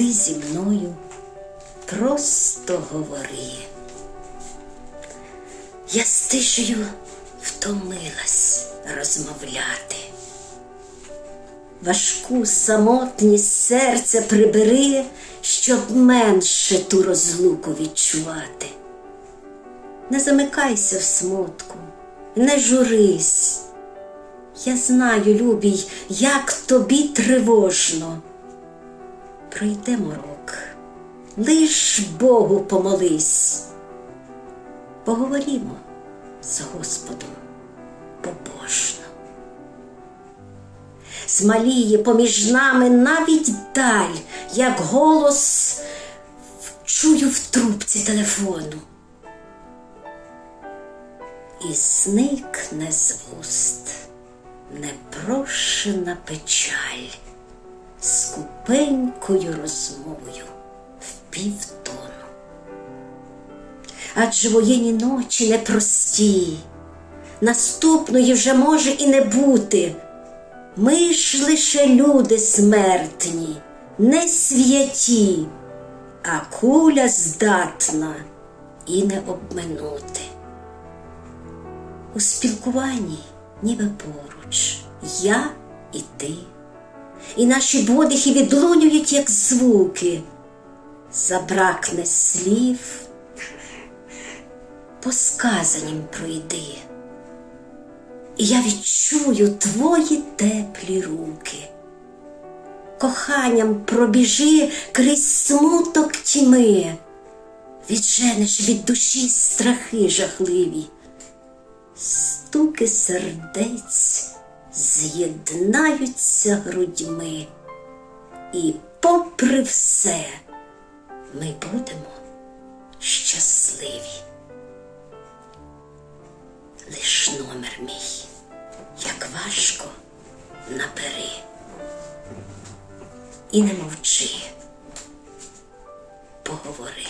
ти зі мною просто говори. Я з тишею втомилась розмовляти. Важку самотність серця прибери, щоб менше ту розлуку відчувати. Не замикайся в смутку, не журись. Я знаю, любій, як тобі тривожно. Пройде морок, лиш Богу помолись. Поговоримо з Господом побожно. Змаліє поміж нами навіть даль, як голос чую в трубці телефону. І зникне з вуст непрошена печаль скупенькою розмовою в півтону. Адже воєнні ночі непрості, наступної вже може і не бути. Ми ж лише люди смертні, не святі, а куля здатна і не обминути. У спілкуванні ніби поруч я і ти, і наші подихи відлунюють, як звуки, забракне слів, по сказанім пройди, і я відчую твої теплі руки. Коханням пробіжи крізь смуток тьми, відженеш від душі страхи жахливі. Стуки сердець з'єднаються грудьми, і попри все ми будемо щасливі. Лиш номер мій, як важко набери, і не мовчи, поговори.